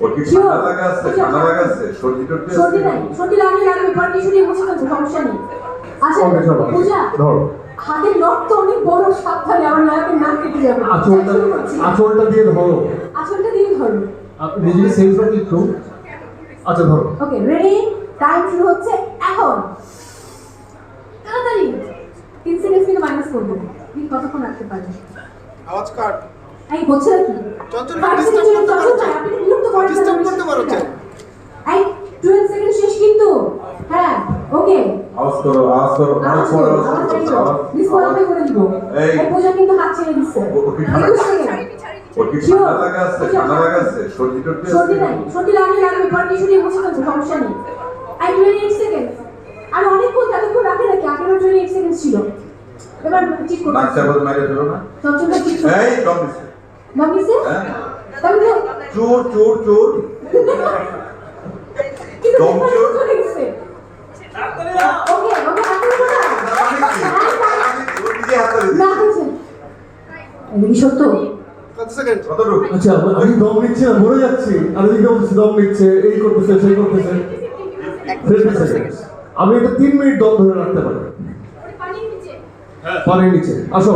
ওর কি ঠান্ডা লাগা আছে ঠান্ডা লাগা আছে সর্দি টর্দি সর্দি নাই সর্দি লাগলে লাগবে পর টিস্যু দিয়ে মুছে ফেলছো সমস্যা নেই। আচ্ছা পূজা ধরো। হাতের নখ তো অনেক বড় সাবধানে আমার নাকের নাক কেটে যাবে। আঁচলটা আঁচলটা দিয়ে ধরো। আঁচলটা দিয়ে ধরো। আপনি নিজেকে সেভ রাখি একটু আচ্ছা ধরো। ওকে রেডি টাইম শুরু হচ্ছে এখন। তাড়াতাড়ি। তিন সেকেন্ড থেকে মাইনাস করব। তুমি কতক্ষণ রাখতে পারবে? আওয়াজ কাট। এই হচ্ছে কি চঞ্চল, Five disturb seconds করতে চঞ্চল পারো। ভাই, আপনি বিরক্ত করেন না, Disturb আমি করতে শেষ পারো, করে দিই। এই 12 সেকেন্ড শেষ কিন্তু হ্যাঁ ওকে আওয়াজ করো আওয়াজ করো অনেক করো করে দিব। এই। পূজা কিন্তু হাত ছেড়ে দিচ্ছে ও- ও কি ঠান্ডা- 21 সেকেন্ড ওর কি ঠান্ডা লাগা আছে? ঠান্ডা লাগা আছে? সর্দি টর্দি সর্দি নাই। সর্দি লাগলে লাগবে পর টিস্যু দিয়ে মুছে ফেলছো সমস্যা নেই। আই 28 সেকেন্ড আর অনেকক্ষণ এতক্ষণ রাখে নাকি? আগেরও 28 সেকেন্ড ছিল। এবার ঠিক করতে নাক চাপা মেরে ফেলো না। চঞ্চলটা ঠিক এই কম দিছে। হ্যাঁ। তাহলে চোর চোর চোর। কিন্তু দম দেখবার চোর। চলে গেছে ওকে ওকে হাত তুলবো না ওর নিজে হাত ধরে না দিচ্ছে। হয়েছে এই সত্য? কত সেকেন্ড কতটুকু আচ্ছা আমি দম নিচ্ছি না মরে যাচ্ছি। আর ওই বলছি দম নিচ্ছে এই করতেছে সেই করতেছে। 50 আমি এটা তিন মিনিট দম ধরে রাখতে পারি। নিচে। পানির নিচে। আসো।